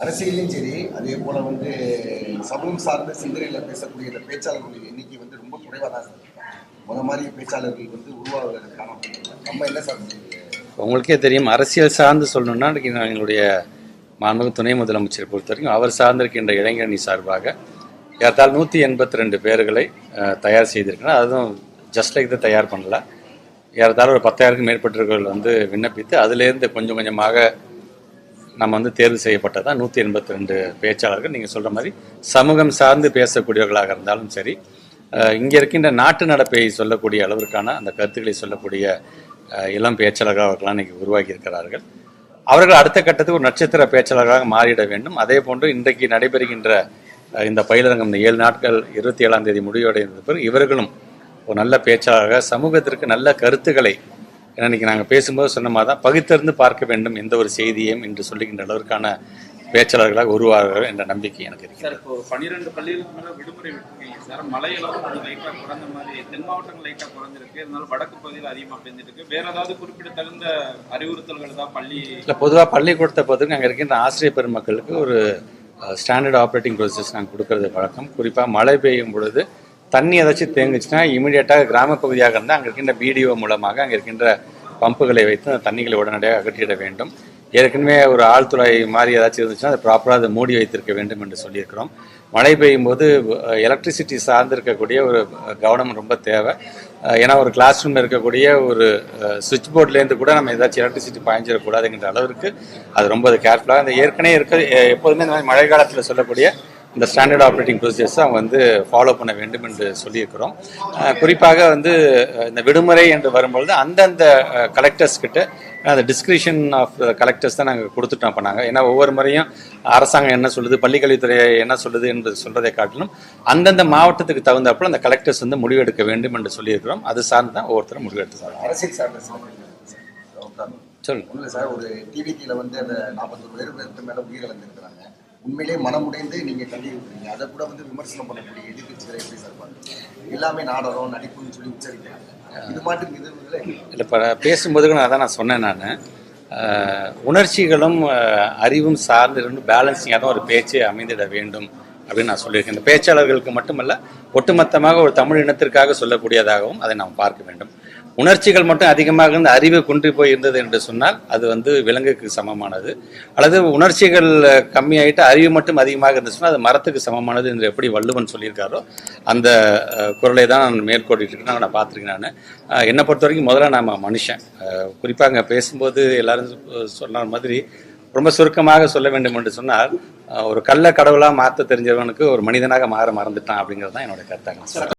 அரசியலையும் சரி அதே போல வந்து சமூகம் சார்ந்த சிந்தனையில் பேசக்கூடிய இந்த பேச்சாளர்களுடைய எண்ணிக்கை வந்து ரொம்ப குறைவாக தான் முத மாதிரி பேச்சாளர்கள் வந்து உருவாகுறது நம்ம என்ன சார் உங்களுக்கே தெரியும் அரசியல் சார்ந்து சொல்லணும்னா இன்னைக்கு நான் எங்களுடைய மாண்பு துணை முதலமைச்சரை பொறுத்த வரைக்கும் அவர் சார்ந்திருக்கின்ற இளைஞரணி சார்பாக ஏற்றால் நூற்றி எண்பத்தி ரெண்டு பேர்களை தயார் செய்திருக்கிறேன் அதுவும் ஜஸ்ட் லைக் தான் தயார் பண்ணல. ஏறத்தாழ ஒரு பத்தாயிரத்துக்கும் மேற்பட்டவர்கள் வந்து விண்ணப்பித்து அதுலேருந்து கொஞ்சம் கொஞ்சமாக நம்ம வந்து தேர்வு செய்யப்பட்டதா? நூற்றி எண்பத்தி ரெண்டு பேச்சாளர்கள். நீங்கள் சொல்கிற மாதிரி சமூகம் சார்ந்து பேசக்கூடியவர்களாக இருந்தாலும் சரி இங்கே இருக்கின்ற நாட்டு நடப்பை சொல்லக்கூடிய அளவிற்கான அந்த கருத்துக்களை சொல்லக்கூடிய இளம் பேச்சாளர்களாக அவர்களாம் இன்னைக்கு உருவாக்கி இருக்கிறார்கள். அவர்கள் அடுத்த கட்டத்துக்கு ஒரு நட்சத்திர பேச்சாளர்களாக மாறிட வேண்டும். அதே போன்று இன்றைக்கு நடைபெறுகின்ற இந்த பயிலரங்கம் இந்த ஏழு நாட்கள் இருபத்தி ஏழாம் தேதி முடிவடைந்த பிறகு இவர்களும் ஒரு நல்ல பேச்சாளராக சமூகத்திற்கு நல்ல கருத்துக்களை ஏன்னா இன்னைக்கு நாங்கள் பேசும்போது சொன்ன மாதிரி தான் பகுத்தறிந்து பார்க்க வேண்டும் எந்த ஒரு செய்தியையும் என்று சொல்லுகின்ற அளவிற்கான பேச்சாளர்களாக உருவார்கள் என்ற நம்பிக்கை எனக்கு இருக்கிறது. சார் இப்போ பன்னிரெண்டு பள்ளிகளுக்கு மேல விடுமுறை விட்டுருக்கீங்க சார். மழையளவு கொஞ்சம் லைட்டா குறைஞ்ச மாதிரி தென் மாவட்டங்கள் லைட்டா குறைஞ்சிருக்கு. இருந்தாலும் வடக்கு பகுதியில் அதிகமா பெஞ்சிட்டு இருக்கு வேற ஏதாவது குறிப்பிடத்தகுந்த அறிவுறுத்தல்கள் தான் பள்ளி இல்லை பொதுவாக பள்ளிக்கூடத்தை பொறுத்தவரைக்கும் அங்கே இருக்கின்ற ஆசிரியர் பெருமக்களுக்கு ஒரு ஸ்டாண்டர்ட் ஆப்ரேட்டிங் ப்ரொசீஜர்ஸ் நாங்கள் கொடுக்கறது வழக்கம். குறிப்பாக மழை பெய்யும் பொழுது தண்ணி ஏதாச்சும் தேங்குச்சுன்னா இமீடியட்டாக கிராம பகுதியாக இருந்தால் அங்கே இருக்கின்ற பிடிஓ மூலமாக அங்கே இருக்கின்ற பம்புகளை வைத்து அந்த தண்ணிகளை உடனடியாக அகற்றிட வேண்டும். ஏற்கனவே ஒரு ஆழ்துறை மாதிரி ஏதாச்சும் இருந்துச்சுன்னா அதை ப்ராப்பராக அதை மூடி வைத்திருக்க வேண்டும் என்று சொல்லியிருக்கிறோம். மழை பெய்யும் போது எலக்ட்ரிசிட்டி சார்ந்து இருக்கக்கூடிய ஒரு கவனம் ரொம்ப தேவை. ஏன்னா ஒரு கிளாஸ் ரூமில் இருக்கக்கூடிய ஒரு சுவிட்ச் போர்ட்லேருந்து கூட நம்ம ஏதாச்சும் எலக்ட்ரிசிட்டி பாய்ஞ்சிடக்கூடாதுங்கிற அளவிற்கு அது ரொம்ப கேர்ஃபுல்லாக அந்த ஏற்கனவே இருக்க எ- எப்போதுமே இந்த மாதிரி மழை காலத்தில் சொல்லக்கூடிய இந்த ஸ்டாண்டர்ட் ஆப்ரேட்டிங் ப்ரொசீஜர்ஸை அவங்க வந்து ஃபாலோ பண்ண வேண்டும் என்று சொல்லியிருக்கிறோம். குறிப்பாக வந்து இந்த விடுமுறை என்று வரும்பொழுது அந்தந்த கலெக்டர்ஸ் கிட்ட அந்த டிஸ்கிரிப்ஷன் ஆஃப் கலெக்டர்ஸ் தான் நாங்கள் கொடுத்துட்டோம் நாங்கள் ஏன்னா ஒவ்வொரு முறையும் அரசாங்கம் என்ன சொல்லுது பள்ளிக்கல்வித்துறை என்ன சொல்லுது என்று சொல்றதை காட்டிலும் அந்தந்த மாவட்டத்துக்கு தகுந்தாப்புல அந்த கலெக்டர்ஸ் வந்து முடிவெடுக்க வேண்டும் என்று சொல்லியிருக்கிறோம். அது சார்ந்து தான் ஒவ்வொருத்தரும் முடிவெடுத்து சார். சொல்லுங்க. சார் ஒரு டிவிக்கில வந்து அந்த நாற்பத்தொரு பேர் பேருக்கு மேல உயிரிழந்திருக்கிறாங்க. உண்மையிலேயே மனமுடைந்து நீங்க கல்வி அதை கூட வந்து விமர்சனம் பண்ணக்கூடிய எதிர்கட்சிகளை எப்படி சார் எல்லாமே நாடகம் நடிப்புன்னு சொல்லி உச்சரிக்கிறாங்க. இது மாட்டுக்கு இது இல்லை? இப்போ பேசும்போது நான் அதான் நான் சொன்னேன் நான். உணர்ச்சிகளும் அறிவும் சார்ந்து இருந்து பேலன்சிங்காக தான் ஒரு பேச்சு அமைந்திட வேண்டும் அப்படின்னு நான் சொல்லியிருக்கேன். இந்த பேச்சாளர்களுக்கு மட்டுமல்ல ஒட்டுமொத்தமாக ஒரு தமிழ் இனத்திற்காக சொல்லக்கூடியதாகவும் அதை நாம் பார்க்க வேண்டும். உணர்ச்சிகள் மட்டும் அதிகமாக இருந்து அறிவு குன்றி போய் இருந்தது என்று சொன்னால் அது வந்து விலங்குக்கு சமமானது. அல்லது உணர்ச்சிகள் கம்மியாயிட்டு அறிவு மட்டும் அதிகமாக இருந்து சொன்னால் அது மரத்துக்கு சமமானது என்று எப்படி வள்ளுவன் சொல்லியிருக்காரோ அந்த குரலை தான் நான் மேற்கோடிட்டு இருக்கேன். நான் பார்த்துருக்கேன் நான். என்னை பொறுத்த வரைக்கும் முதல்ல நாம் மனுஷன். குறிப்பாக அங்கே பேசும்போது எல்லாரும் சொ- சொன்ன மாதிரி ரொம்ப சுருக்கமாக சொல்ல வேண்டும் என்று சொன்னால் ஒரு கள்ள கடவுளாக மாற்ற தெரிஞ்சவனுக்கு ஒரு மனிதனாக மாற மறந்துட்டான் அப்படிங்கிறது தான் என்னோட கருத்தாங்க